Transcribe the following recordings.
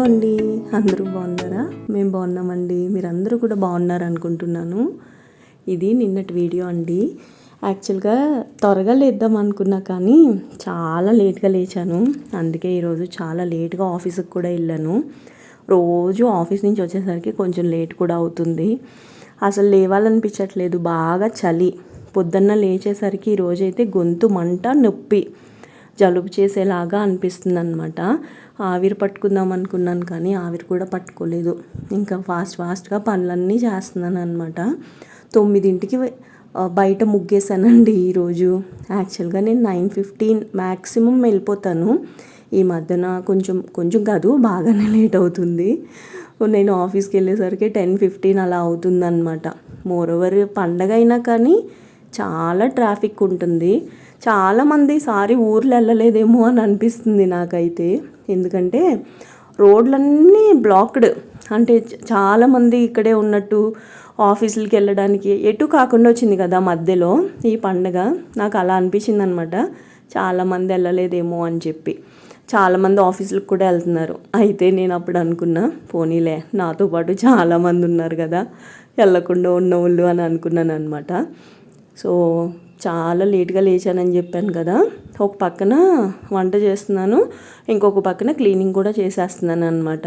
Hello అండి. అందరూ బాగున్నారా? మేము బాగున్నామండి. మీరందరూ కూడా బాగున్నారు అనుకుంటున్నాను. ఇది నిన్నటి వీడియో అండి. యాక్చువల్గా త్వరగా లేద్దాం అనుకున్నా కానీ చాలా లేట్గా లేచాను. అందుకే ఈరోజు చాలా లేట్గా ఆఫీస్కి కూడా వెళ్ళాను. రోజు ఆఫీస్ నుంచి వచ్చేసరికి కొంచెం లేట్ కూడా అవుతుంది. అసలు లేవాలనిపించట్లేదు. బాగా చలి. పొద్దున్న లేచేసరికి ఈరోజైతే గొంతు మంట నొప్పి. జలుబు చేసేలాగా అనిపిస్తుంది అనమాట ఆవిరి పట్టుకుందాం అనుకున్నాను కానీ ఆవిరి కూడా పట్టుకోలేదు. ఇంకా ఫాస్ట్ ఫాస్ట్గా పనులన్నీ చేస్తున్నాను అనమాట తొమ్మిదింటికి బయట ముగ్గేసానండి ఈరోజు యాక్చువల్గా నేను నైన్ ఫిఫ్టీన్ మ్యాక్సిమం వెళ్ళిపోతాను. ఈ మధ్యన కొంచెం కొంచెం కాదు బాగానే లేట్ అవుతుంది. నేను ఆఫీస్కి వెళ్ళేసరికి టెన్ ఫిఫ్టీన్ అలా అవుతుందన్నమాట. మోర్ ఓవర్ పండగ అయినా కానీ చాలా ట్రాఫిక్ ఉంటుంది. చాలామంది సారి ఊర్లు వెళ్ళలేదేమో అని అనిపిస్తుంది నాకైతే. ఎందుకంటే రోడ్లన్నీ బ్లాక్డ్. అంటే చాలామంది ఇక్కడే ఉన్నట్టు ఆఫీసులకి వెళ్ళడానికి ఎటు కాకుండా వచ్చింది కదా మధ్యలో ఈ పండగ. నాకు అలా అనిపించింది అనమాట చాలామంది వెళ్ళలేదేమో అని చెప్పి. చాలామంది ఆఫీసులకు కూడా వెళ్తున్నారు. అయితే నేను అప్పుడు అనుకున్నా పోనీలే నాతో పాటు చాలామంది ఉన్నారు కదా వెళ్ళకుండా ఉన్న వాళ్ళు అని అనుకున్నాను అనమాట సో చాలా లేట్గా లేచానని చెప్పాను కదా. ఒక పక్కన వంట చేస్తున్నాను ఇంకొక పక్కన క్లీనింగ్ కూడా చేసేస్తున్నాను అనమాట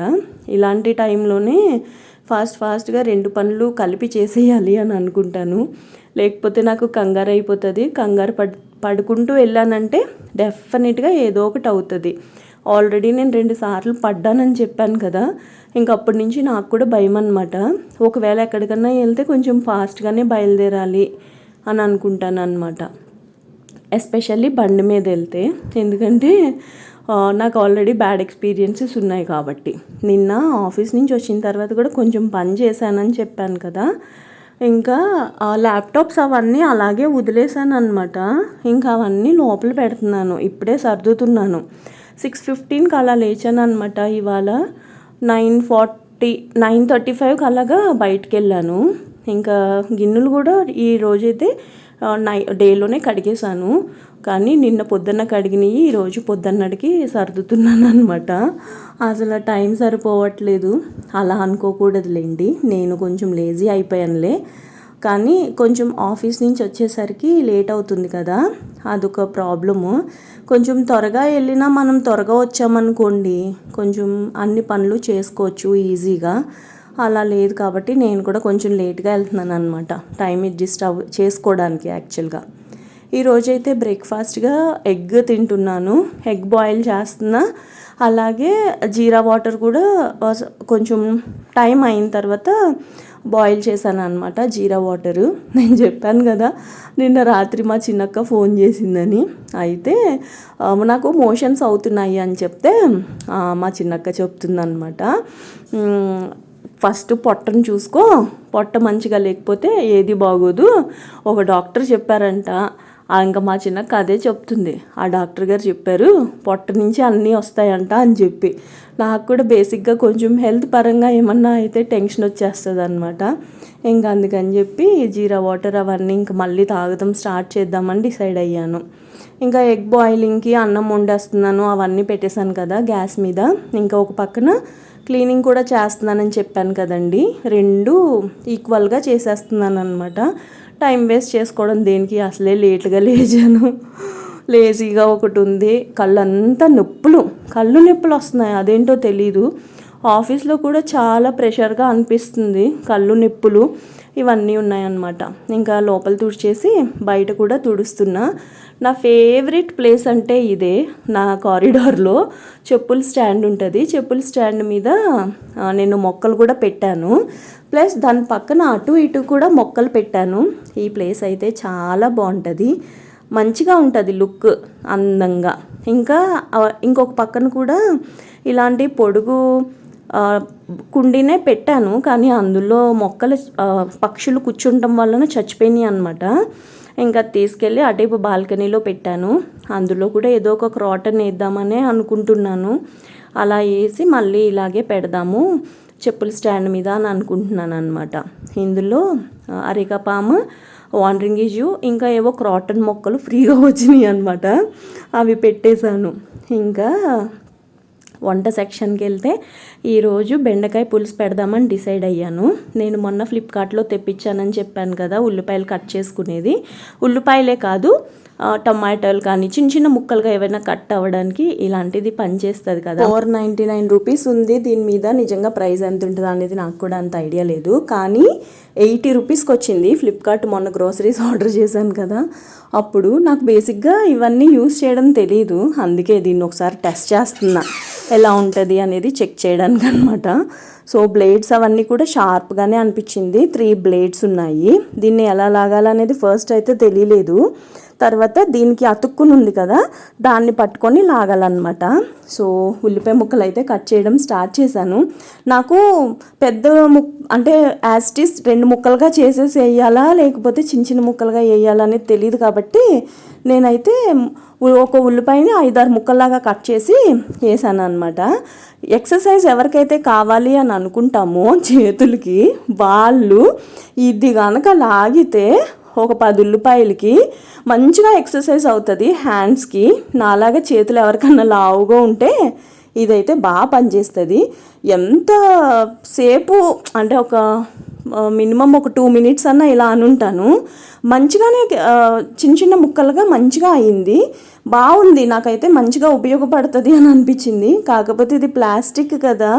ఇలాంటి టైంలోనే ఫాస్ట్ ఫాస్ట్గా రెండు పనులు కలిపి చేసేయాలి అని అనుకుంటాను. లేకపోతే నాకు కంగారు అయిపోతుంది. కంగారు పడ్ పడుకుంటూ వెళ్ళానంటే డెఫినెట్గా ఏదో ఒకటి అవుతుంది. ఆల్రెడీ నేను రెండు సార్లు పడ్డానని చెప్పాను కదా. ఇంక అప్పటి నుంచి నాకు కూడా భయం అనమాట ఒకవేళ ఎక్కడికన్నా వెళ్తే కొంచెం ఫాస్ట్గానే బయలుదేరాలి. అని అనుకుంటాను అనమాట ఎస్పెషల్లీ బండి మీద వెళ్తే. ఎందుకంటే నాకు ఆల్రెడీ బ్యాడ్ ఎక్స్పీరియన్సెస్ ఉన్నాయి కాబట్టి. నిన్న ఆఫీస్ నుంచి వచ్చిన తర్వాత కూడా కొంచెం పని చేశానని చెప్పాను కదా. ఇంకా ఆ ల్యాప్టాప్స్ అవన్నీ అలాగే వదిలేసాను అనమాట ఇంకా అవన్నీ లోపల పెడుతున్నాను. ఇప్పుడే సర్దుతున్నాను. సిక్స్ ఫిఫ్టీన్కి అలా లేచాను అనమాట ఇవాళ నైన్ ఫార్టీ నైన్ థర్టీ ఫైవ్కి అలాగా బయటికి వెళ్ళాను. ఇంకా గిన్నెలు కూడా ఈ రోజైతే నై డేలోనే కడిగేశాను. కానీ నిన్న పొద్దున్న కడిగినవి ఈరోజు పొద్దున్నటికి సర్దుతున్నాను అనమాట అసలు టైం సరిపోవట్లేదు. అలా అనుకోకూడదులేండి. నేను కొంచెం లేజీ అయిపోయానులే. కానీ కొంచెం ఆఫీస్ నుంచి వచ్చేసరికి లేట్ అవుతుంది కదా. అదొక ప్రాబ్లము. కొంచెం త్వరగా వెళ్ళినా మనం త్వరగా వచ్చామనుకోండి కొంచెం అన్ని పనులు చేసుకోవచ్చు ఈజీగా. అలా లేదు కాబట్టి నేను కూడా కొంచెం లేట్గా వెళ్తున్నాను అనమాట టైం అడ్జస్ట్ అవ్ చేసుకోవడానికి యాక్చువల్గా ఈరోజైతే బ్రేక్ఫాస్ట్గా ఎగ్ తింటున్నాను. ఎగ్ బాయిల్ చేస్తున్నా. అలాగే జీరా వాటర్ కూడా కొంచెం టైం అయిన తర్వాత బాయిల్ చేశాను అనమాట జీరా వాటరు నేను చెప్పాను కదా నిన్న రాత్రి మా చిన్నక్క ఫోన్ చేసిందని. అయితే నాకు మోషన్స్ అవుతున్నాయి అని చెప్తే మా చిన్నక్క చెప్తుందనమాట ఫస్ట్ పొట్టను చూసుకో. పొట్ట మంచిగా లేకపోతే ఏది బాగోదు. ఒక డాక్టర్ చెప్పారంట. ఇంకా మా చిన్నక్క అదే చెప్తుంది. ఆ డాక్టర్ గారు చెప్పారు పొట్ట నుంచి అన్నీ వస్తాయంట అని చెప్పి. నాకు కూడా బేసిక్గా కొంచెం హెల్త్ పరంగా ఏమన్నా అయితే టెన్షన్ వచ్చేస్తుంది అనమాట ఇంకా అందుకని చెప్పి జీరా వాటర్ అవన్నీ ఇంకా మళ్ళీ తాగడం స్టార్ట్ చేద్దామని డిసైడ్ అయ్యాను. ఇంకా ఎగ్ బాయిలింగ్కి అన్నం వండేస్తున్నాను. అవన్నీ పెట్టేశాను కదా గ్యాస్ మీద. ఇంకా ఒక పక్కన క్లీనింగ్ కూడా చేస్తున్నానని చెప్పాను కదండి. రెండు ఈక్వల్గా చేసేస్తున్నాను అనమాట టైం వేస్ట్ చేసుకోవడం దేనికి? అసలే లేట్గా లేచాను. లేజీగా ఒకటి ఉంది. కళ్ళంతా నొప్పులు. కళ్ళు నొప్పులు వస్తున్నాయి. అదేంటో తెలీదు. ఆఫీస్లో కూడా చాలా ప్రెషర్గా అనిపిస్తుంది. కళ్ళు నొప్పులు ఇవన్నీ ఉన్నాయన్నమాట. ఇంకా లోపల తుడిచేసి బయట కూడా తుడుస్తున్నా. నా ఫేవరెట్ ప్లేస్ అంటే ఇదే నా కారిడార్లో. చెప్పుల స్టాండ్ ఉంటుంది. చెప్పుల స్టాండ్ మీద నేను మొక్కలు కూడా పెట్టాను. ప్లస్ దాని పక్కన అటు ఇటు కూడా మొక్కలు పెట్టాను. ఈ ప్లేస్ అయితే చాలా బాగుంటుంది. మంచిగా ఉంటుంది లుక్ అందంగా. ఇంకా ఇంకొక పక్కన కూడా ఇలాంటి పొడుగు కుండీనే పెట్టాను. కానీ అందులో మొక్కలు పక్షులు కూర్చుంటం వలన చచ్చిపోయినాయి అనమాట ఇంకా తీసుకెళ్ళి అటేపు బాల్కనీలో పెట్టాను. అందులో కూడా ఏదో ఒక క్రాటన్ వేద్దామనే అనుకుంటున్నాను. అలా వేసి మళ్ళీ ఇలాగే పెడదాము చెప్పుల స్టాండ్ మీద అని అనుకుంటున్నాను అనమాట ఇందులో అరికపాము వాండరింగ్ పాము ఇంకా ఏవో క్రాటన్ మొక్కలు ఫ్రీగా వచ్చినాయి అనమాట అవి పెట్టేశాను. ఇంకా వంట సెక్షన్కి వెళ్తే ఈరోజు బెండకాయ పులుసు పెడదామని డిసైడ్ అయ్యాను. నేను మొన్న ఫ్లిప్కార్ట్లో తెప్పించానని చెప్పాను కదా ఉల్లిపాయలు కట్ చేసుకునేది. ఉల్లిపాయలే కాదు టమాటాలు కానీ చిన్న చిన్న ముక్కలుగా ఏవైనా కట్ అవ్వడానికి ఇలాంటిది పనిచేస్తుంది కదా. ఫోర్ నైంటీ నైన్ రూపీస్ ఉంది. దీని మీద నిజంగా ప్రైస్ ఎంత ఉంటుంది అనేది నాకు కూడా అంత ఐడియా లేదు. కానీ ఎయిటీ రూపీస్కి వచ్చింది. ఫ్లిప్కార్ట్ మొన్న గ్రోసరీస్ ఆర్డర్ చేశాను కదా. అప్పుడు నాకు బేసిక్గా ఇవన్నీ యూస్ చేయడం తెలియదు అందుకే దీన్ని ఒకసారి టెస్ట్ చేస్తున్నా. ఎలా ఉంటుంది అనేది చెక్ చేయడానికి అనమాట సో బ్లేడ్స్ అవన్నీ కూడా షార్ప్గానే అనిపించింది. త్రీ బ్లేడ్స్ ఉన్నాయి. దీన్ని ఎలా లాగాలనేది ఫస్ట్ అయితే తెలియలేదు. తర్వాత దీనికి అతుక్కుని ఉంది కదా దాన్ని పట్టుకొని లాగాలన్నమాట. సో ఉల్లిపాయ ముక్కలు అయితే కట్ చేయడం స్టార్ట్ చేశాను. నాకు పెద్ద ముక్ అంటే యాస్టిస్ రెండు ముక్కలుగా చేసేసి వేయాలా లేకపోతే చిన్న చిన్న ముక్కలుగా వేయాలా అనేది తెలియదు కాబట్టి నేనైతే ఒక ఉల్లిపాయని ఐదారు ముక్కల్లాగా కట్ చేసి వేసాను అనమాట ఎక్సర్సైజ్ ఎవరికైతే కావాలి అని అనుకుంటామో చేతులకి వాళ్ళు ఇది కనుక లాగితే ఒక పది ఉల్లిపాయలకి మంచిగా ఎక్సర్సైజ్ అవుతుంది హ్యాండ్స్కి. నాలాగా చేతులు ఎవరికన్నా లావుగా ఉంటే ఇదైతే బాగా పనిచేస్తుంది. ఎంత సేపు అంటే ఒక మినిమం ఒక టూ మినిట్స్ అన్న ఇలా అనుంటాను. మంచిగానే చిన్న చిన్న ముక్కలుగా మంచిగా అయింది. బాగుంది నాకైతే మంచిగా ఉపయోగపడుతుంది అని అనిపించింది. కాకపోతే ఇది ప్లాస్టిక్ కదా.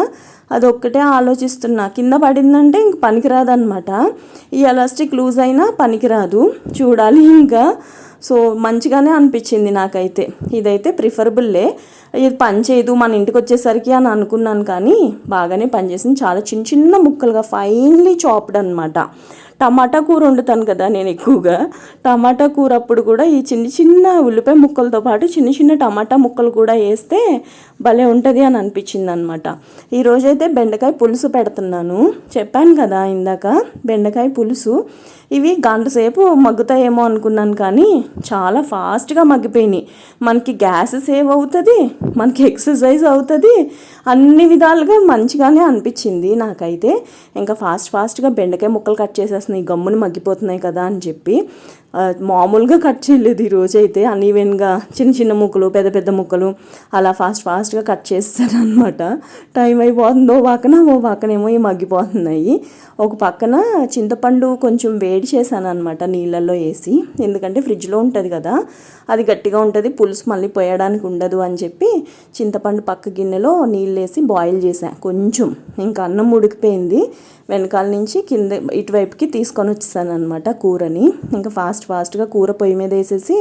అది ఒక్కటే ఆలోచిస్తున్నా. కింద పడిందంటే ఇంక పనికిరాదనమాట ఈ ఎలాస్టిక్ లూజ్ అయినా పనికిరాదు. చూడాలి ఇంకా. సో మంచిగానే అనిపించింది నాకైతే. ఇదైతే ప్రిఫరబుల్లే. ఇది పని చేయదు మన ఇంటికి వచ్చేసరికి అని అనుకున్నాను కానీ బాగానే పనిచేసింది. చాలా చిన్న చిన్న ముక్కలుగా ఫైన్లీ చాప్డ్ అనమాట టమాటా కూర వండుతాను కదా నేను ఎక్కువగా. టమాటా కూర అప్పుడు కూడా ఈ చిన్న చిన్న ఉల్లిపాయ ముక్కలతో పాటు చిన్న చిన్న టమాటా ముక్కలు కూడా వేస్తే భలే ఉంటుంది అని అనిపించింది అనమాట ఈరోజైతే బెండకాయ పులుసు పెడుతున్నాను. చెప్పాను కదా ఇందాక బెండకాయ పులుసు. ఇవి గంట సేపు మగ్గుతాయేమో అనుకున్నాను కానీ చాలా ఫాస్ట్గా మగ్గిపోయినాయి. మనకి గ్యాస్ సేవ్ అవుతుంది మనకి ఎక్సర్సైజ్ అవుతుంది అన్ని విధాలుగా మంచిగానే అనిపించింది నాకైతే. ఇంకా ఫాస్ట్ ఫాస్ట్గా బెండకాయ ముక్కలు కట్ చేసేస్తాను. నీ గమ్మును మగ్గిపోతున్నాయి కదా అని చెప్పి మామూలుగా కట్ చేయలేదు ఈ అయితే అన్ఈవెన్గా చిన్న చిన్న ముక్కలు పెద్ద పెద్ద ముక్కలు అలా ఫాస్ట్ ఫాస్ట్గా కట్ చేస్తాను అనమాట టైం అయిపోతుందో పక్కన ఓ పక్కనేమో ఈ మగ్గిపోతున్నాయి. ఒక పక్కన చింతపండు కొంచెం వేడి చేశాను అనమాట నీళ్ళల్లో వేసి. ఎందుకంటే ఫ్రిడ్జ్లో ఉంటుంది కదా. అది గట్టిగా ఉంటుంది పులుసు మళ్ళీ పోయడానికి ఉండదు అని చెప్పి చింతపండు పక్క గిన్నెలో నీళ్ళు వేసి బాయిల్ చేశాను కొంచెం. ఇంకా అన్నం ఉడికిపోయింది. వెనకాల నుంచి కింద ఇటువైపుకి తీసుకొని వచ్చేసాను అనమాట కూరని. ఇంకా ఫాస్ట్ ఫాస్ట్గా కూర పొయ్యి మీద వేసేసి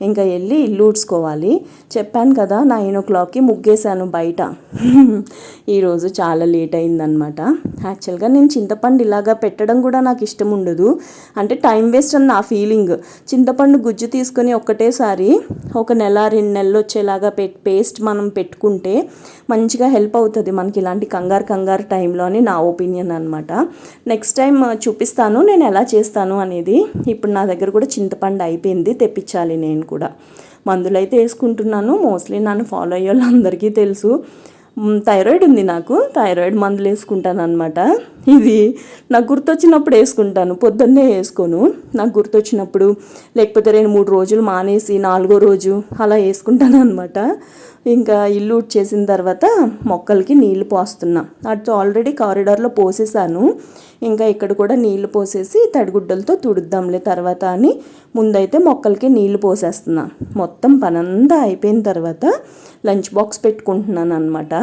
ఇంకా వెళ్ళి ఇల్లు ఊడ్చుకోవాలి చెప్పాను కదా నైన్ ఓ క్లాక్కి ముగ్గేశాను బయట. ఈరోజు చాలా లేట్ అయిందనమాట యాక్చువల్గా నేను చింతపండు ఇలాగా పెట్టడం కూడా నాకు ఇష్టం ఉండదు. అంటే టైం వేస్ట్ అని నా ఫీలింగ్. చింతపండు గుజ్జు తీసుకొని ఒక్కటేసారి ఒక నెల రెండు నెలలు వచ్చేలాగా పెట్ పేస్ట్ మనం పెట్టుకుంటే మంచిగా హెల్ప్ అవుతుంది. మనకి ఇలాంటి కంగారు కంగారు టైంలో అని నా ఒపీనియన్ అనమాట నెక్స్ట్ టైం చూపిస్తాను నేను ఎలా చేస్తాను అనేది. ఇప్పుడు నా దగ్గర కూడా చింతపండు అయిపోయింది తెప్పించాలి నేను కూడా. మందులు అయితే వేసుకుంటున్నాను. మోస్ట్లీ నన్ను ఫాలో అయ్యే వాళ్ళందరికీ తెలుసు. థైరాయిడ్ ఉంది నాకు. థైరాయిడ్ మందులు వేసుకుంటాను అనమాట ఇది నాకు గుర్తొచ్చినప్పుడు వేసుకుంటాను పొద్దున్నే వేసుకోను. నాకు గుర్తొచ్చినప్పుడు లేకపోతే రెండు మూడు రోజులు మానేసి నాలుగో రోజు అలా వేసుకుంటాను అనమాట ఇంకా ఇల్లు చేసిన తర్వాత మొక్కలకి నీళ్ళు పోస్తున్నా. అటు ఆల్రెడీ కారిడార్లో పోసేసాను. ఇంకా ఇక్కడ కూడా నీళ్ళు పోసేసి తడిగుడ్డలతో తుడుద్దాంలే తర్వాత అని ముందైతే మొక్కలకి నీళ్ళు పోసేస్తున్నా. మొత్తం పనంతా అయిపోయిన తర్వాత లంచ్ బాక్స్ పెట్టుకుంటున్నాను అనమాట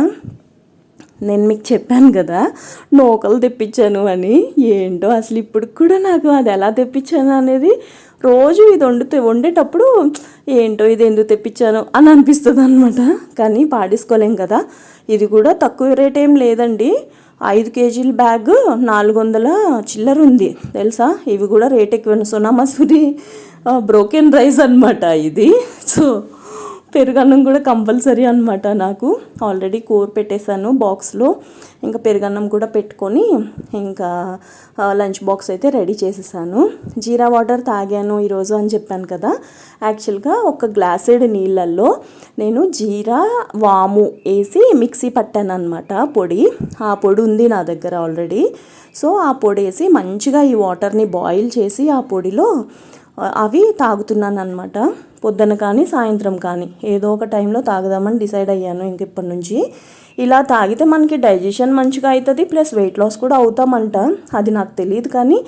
నేను మీకు చెప్పాను కదా నూకలు తెప్పించాను అని. ఏంటో అసలు ఇప్పుడు కూడా నాకు అది ఎలా తెప్పించాను అనేది రోజు ఇది వండితే వండేటప్పుడు ఏంటో ఇది ఎందుకు తెప్పించాను అని అనిపిస్తుంది అనమాట కానీ పాడేసుకోలేం కదా. ఇది కూడా తక్కువ రేట్ ఏం లేదండి. ఐదు కేజీల బ్యాగ్ నాలుగు వందల చిల్లర ఉంది. తెలుసా? ఇవి కూడా రేట్ ఎక్కువ సోనా మసూరి బ్రోకెన్ రైస్ అనమాట ఇది. సో పెరుగన్నం కూడా కంపల్సరీ అనమాట నాకు. ఆల్రెడీ కూర పెట్టేశాను బాక్స్లో ఇంకా పెరుగన్నం కూడా పెట్టుకొని ఇంకా లంచ్ బాక్స్ అయితే రెడీ చేసేసాను. జీరా వాటర్ తాగాను ఈరోజు అని చెప్పాను కదా. యాక్చువల్గా ఒక గ్లాసెడ్ నీళ్ళల్లో నేను జీరా వాము వేసి మిక్సీ పట్టాను అనమాట పొడి. ఆ పొడి ఉంది నా దగ్గర ఆల్రెడీ సో ఆ పొడి వేసి మంచిగా ఈ వాటర్ని బాయిల్ చేసి ఆ పొడిలో అవి తాగుతున్నాను అనమాట పొద్దున కానీ సాయంత్రం కానీ. ఏదో ఒక టైంలో తాగుదామని డిసైడ్ అయ్యాను ఇంక ఇప్పటి నుంచి. ఇలా తాగితే మనకి డైజెషన్ మంచిగా అవుతుంది ప్లస్ వెయిట్ లాస్ కూడా అవుతామంట. అది నాకు తెలియదు కానీ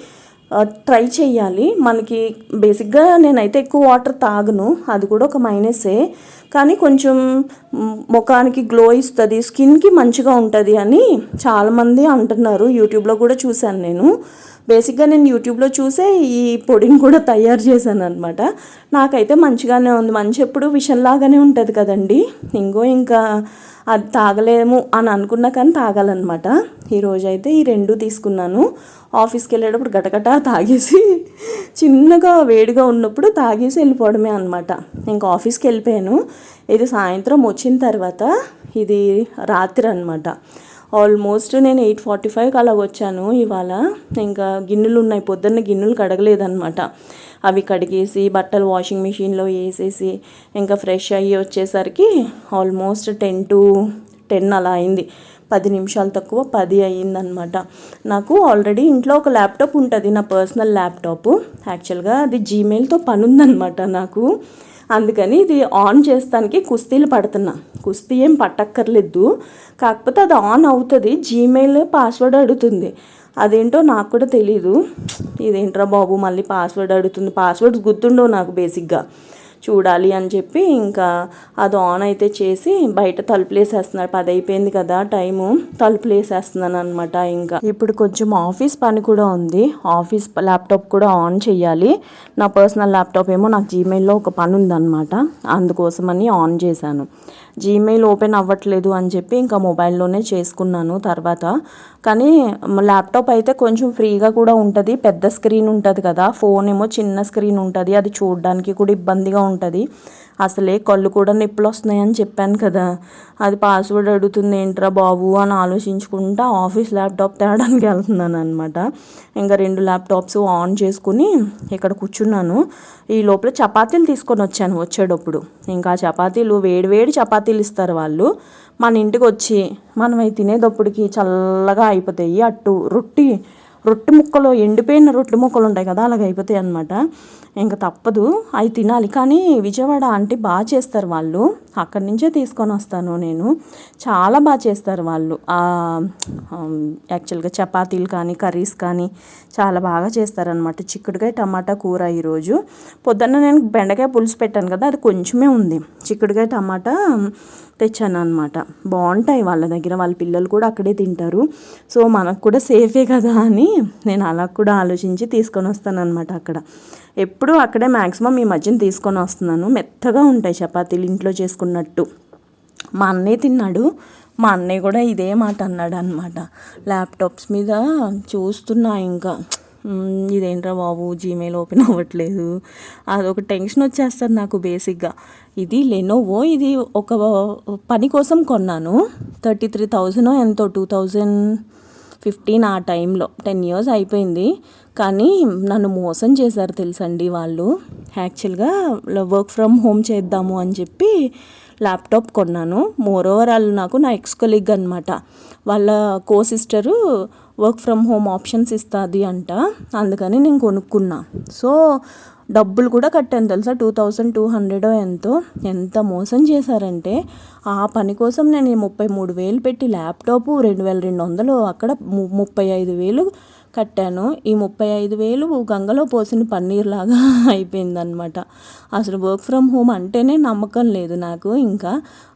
ట్రై చేయాలి మనకి బేసిక్గా నేనైతే ఎక్కువ వాటర్ తాగను. అది కూడా ఒక మైనసే. కానీ కొంచెం ముఖానికి గ్లో ఇస్తుంది స్కిన్కి మంచిగా ఉంటుంది అని చాలామంది అంటున్నారు. యూట్యూబ్లో కూడా చూశాను నేను. బేసిక్గా నేను యూట్యూబ్లో చూసే ఈ పొడిని కూడా తయారు చేశాను అనమాట నాకైతే మంచిగానే ఉంది. మంచి ఎప్పుడు విషంలాగానే ఉంటుంది కదండి. ఇంకో ఇంకా అది తాగలేము అని అనుకున్నా కానీ తాగాలన్నమాట. ఈరోజు అయితే ఈ రెండు తీసుకున్నాను. ఆఫీస్కి వెళ్ళేటప్పుడు గటగట తాగేసి చిన్నగా వేడిగా ఉన్నప్పుడు తాగేసి వెళ్ళిపోవడమే అనమాట ఇంకా ఆఫీస్కి వెళ్ళిపోయాను. ఇది సాయంత్రం వచ్చిన తర్వాత ఇది రాత్రి అనమాట ఆల్మోస్ట్ నేను ఎయిట్ ఫార్టీ ఫైవ్కి అలా వచ్చాను ఇవాళ. ఇంకా గిన్నెలు ఉన్నాయి పొద్దున్న గిన్నెలు కడగలేదన్నమాట. అవి కడిగేసి బట్టలు వాషింగ్ మిషన్లో వేసేసి ఇంకా ఫ్రెష్ అయ్యి వచ్చేసరికి ఆల్మోస్ట్ టెన్ టు టెన్ అలా అయింది. పది నిమిషాలు తక్కువ పది అయ్యిందనమాట నాకు ఆల్రెడీ ఇంట్లో ఒక ల్యాప్టాప్ ఉంటుంది నా పర్సనల్ ల్యాప్టాప్. యాక్చువల్గా అది జీమెయిల్తో పని ఉందన్నమాట నాకు. అందుకని ఇది ఆన్ చేస్తానికి కుస్తీలు పడుతున్నా. కుస్తీ ఏం పట్టక్కర్లేదు. కాకపోతే అది ఆన్ అవుతుంది. జీమెయిల్ పాస్వర్డ్ అడుగుతుంది. అదేంటో నాకు కూడా తెలీదు. ఇదేంట్రా బాబు మళ్ళీ పాస్వర్డ్ అడుగుతుంది. పాస్వర్డ్స్ గుర్తుండవు నాకు బేసిక్గా చూడాలి అని చెప్పి ఇంకా అది ఆన్ అయితే చేసి బయట తలుపులు వేసేస్తున్నారు పది అయిపోయింది కదా టైము. తలుపులు వేసేస్తున్నాను అనమాట ఇంకా. ఇప్పుడు కొంచెం ఆఫీస్ పని కూడా ఉంది. ఆఫీస్ ల్యాప్టాప్ కూడా ఆన్ చేయాలి. నా పర్సనల్ ల్యాప్టాప్ ఏమో నాకు జీమెయిల్లో ఒక పని ఉందన్నమాట. అందుకోసమని ఆన్ చేశాను. జీమెయిల్ ఓపెన్ అవ్వట్లేదు అని చెప్పి ఇంకా మొబైల్లోనే చేసుకున్నాను తర్వాత. కానీ ల్యాప్టాప్ అయితే కొంచెం ఫ్రీగా కూడా ఉంటుంది. పెద్ద స్క్రీన్ ఉంటుంది కదా. ఫోన్ ఏమో చిన్న స్క్రీన్ ఉంటుంది. అది చూడడానికి కూడా ఇబ్బందిగా ఉంటుంది. అసలే కళ్ళు కూడా నొప్పులు వస్తున్నాయని చెప్పాను కదా. అది పాస్వర్డ్ అడుగుతుంది ఏంట్రా బాబు? అని ఆలోచించుకుంటా ఆఫీస్ ల్యాప్టాప్ తేడానికి వెళ్తున్నాను అనమాట ఇంకా రెండు ల్యాప్టాప్స్ ఆన్ చేసుకుని ఇక్కడ కూర్చున్నాను. ఈ లోపల చపాతీలు తీసుకొని వచ్చాను వచ్చేటప్పుడు. ఇంకా చపాతీలు వేడి వేడి చపాతీలు ఇస్తారు వాళ్ళు. మన ఇంటికి వచ్చి మనం అవి తినేటప్పటికి చల్లగా అయిపోతాయి. అట్టు రొట్టి రొట్టె ముక్కలు ఎండిపోయిన రొట్టె ముక్కలు ఉంటాయి కదా అలాగ అయిపోతాయి అనమాట ఇంకా తప్పదు అవి తినాలి. కానీ విజయవాడ అంటే బాగా చేస్తారు వాళ్ళు. అక్కడి నుంచే తీసుకొని వస్తాను నేను. చాలా బాగా చేస్తారు వాళ్ళు. యాక్చువల్గా చపాతీలు కానీ కర్రీస్ కానీ చాలా బాగా చేస్తారనమాట చిక్కుడుకాయ టమాటా కూర ఈరోజు. పొద్దున్న నేను బెండకాయ పులుసు పెట్టాను కదా అది కొంచెమే ఉంది. చిక్కుడుకాయ టమాటా తెచ్చాను అనమాట బాగుంటాయి వాళ్ళ దగ్గర వాళ్ళ పిల్లలు కూడా అక్కడే తింటారు. సో మనకు కూడా సేఫే కదా అని నేను అలా కూడా ఆలోచించి తీసుకొని వస్తాను అనమాట అక్కడ. ఎప్పుడూ అక్కడే మ్యాక్సిమం ఈ మధ్యన తీసుకొని వస్తున్నాను మెత్తగా ఉంటాయి చపాతీలు ఇంట్లో చేసుకున్నట్టు. మా అన్నయ్య తిన్నాడు. మా అన్నయ్య కూడా ఇదే మాట అన్నాడు అనమాట ల్యాప్టాప్స్ మీద చూస్తున్నా ఇంకా. ఇదేంట్రా బాబు జీమెయిల్ ఓపెన్ అవ్వట్లేదు. అదొక టెన్షన్ వచ్చేస్తుంది నాకు బేసిక్గా. ఇది లెనోవో ఇది ఒక పని కోసం కొన్నాను. థర్టీ త్రీ థౌజండ్ ఎంతో టూ థౌజండ్ ఫిఫ్టీన్ ఆ టైంలో. టెన్ ఇయర్స్ అయిపోయింది. కానీ నన్ను మోసం చేశారు తెలుసండి వాళ్ళు. యాక్చువల్గా వర్క్ ఫ్రమ్ హోమ్ చేద్దాము అని చెప్పి ల్యాప్టాప్ కొన్నాను. మోర్ ఓవర్ వాళ్ళు నాకు నా ఎక్స్ కొలీగ్ అనమాట వాళ్ళ co sister work from home options ఇస్తుంది అంట. అందుకని నేను కొనుక్కున్నా. సో డబ్బులు కూడా కట్టాను తెలుసా? టూ థౌజండ్ టూ హండ్రెడ్ ఎంతో. ఎంత మోసం చేశారంటే ఆ పని కోసం నేను ముప్పై మూడు వేలు పెట్టి ల్యాప్టాప్ రెండు వేల రెండు వందలు అక్కడ ము- ముప్పై ఐదు వేలు కట్టాను. ఈ ముప్పై ఐదు వేలు గంగలో పోసిన పన్నీర్ లాగా అయిపోయిందనమాట అసలు వర్క్ ఫ్రమ్ హోమ్ అంటేనే నమ్మకం లేదు నాకు ఇంకా.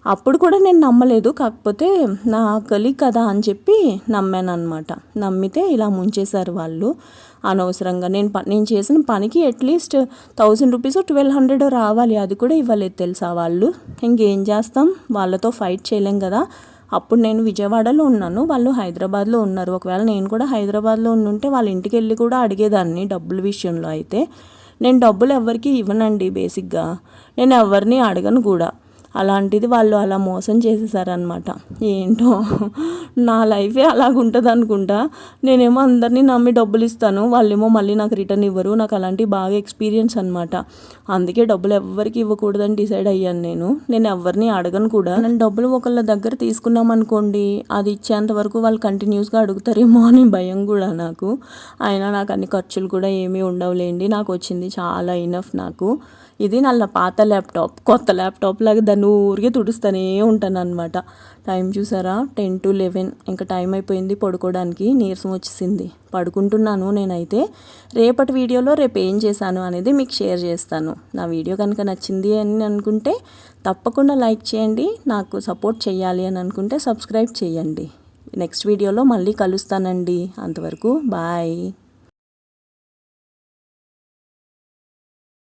అప్పుడు కూడా నేను నమ్మలేదు. కాకపోతే నా కలీగ్ కదా అని చెప్పి నమ్మాను అనమాట నమ్మితే ఇలా ముంచేశారు వాళ్ళు. అనవసరంగా నేను ప నేను చేసిన పనికి at least thousand rupees twelve hundred రావాలి. అది కూడా ఇవ్వలేదు తెలుసా వాళ్ళు? ఇంకేం చేస్తాం? వాళ్ళతో ఫైట్ చేయలేం కదా. అప్పుడు నేను విజయవాడలో ఉన్నాను. వాళ్ళు హైదరాబాద్లో ఉన్నారు. ఒకవేళ నేను కూడా హైదరాబాద్లో ఉండుంటే వాళ్ళ ఇంటికి వెళ్ళి కూడా అడిగేదాన్ని డబ్బుల విషయంలో అయితే. నేను డబ్బులు ఎవరికి ఇవ్వనండి బేసిక్గా. నేను ఎవరిని అడగను కూడా. అలాంటిది వాళ్ళు అలా మోసం చేసేసారనమాట ఏంటో? నా లైఫే అలాగుంటుంది అనుకుంటా. నేనేమో అందరినీ నమ్మి డబ్బులు ఇస్తాను వాళ్ళేమో మళ్ళీ నాకు రిటర్న్ ఇవ్వరు. నాకు అలాంటి బాగా ఎక్స్పీరియన్స్ అనమాట అందుకే డబ్బులు ఎవ్వరికి ఇవ్వకూడదని డిసైడ్ అయ్యాను నేను. నేను ఎవరిని అడగను కూడా. నేను డబ్బులు ఒకళ్ళ దగ్గర తీసుకున్నాం అనుకోండి అది ఇచ్చేంత వరకు వాళ్ళు కంటిన్యూస్గా అడుగుతారేమో అని భయం కూడా నాకు. అయినా నాకు అన్ని ఖర్చులు కూడా ఏమీ ఉండవులేండి. నాకు వచ్చింది చాలా ఇనఫ్ నాకు. ఇది నా పాత ల్యాప్టాప్. కొత్త ల్యాప్టాప్ లాగా దాన్ని ఊరికే తుడుస్తూనే ఉంటాను అనమాట టైం చూసారా? Ten to eleven. ఇంకా టైం అయిపోయింది పడుకోవడానికి. నీరసం వచ్చేసింది. పడుకుంటున్నాను నేనైతే. రేపటి వీడియోలో రేపు ఏం చేశాను అనేది మీకు షేర్ చేస్తాను. నా వీడియో కనుక నచ్చింది అని అనుకుంటే తప్పకుండా లైక్ చేయండి. నాకు సపోర్ట్ చేయాలి అని అనుకుంటే సబ్స్క్రైబ్ చేయండి. నెక్స్ట్ వీడియోలో మళ్ళీ కలుస్తానండి. అంతవరకు బాయ్.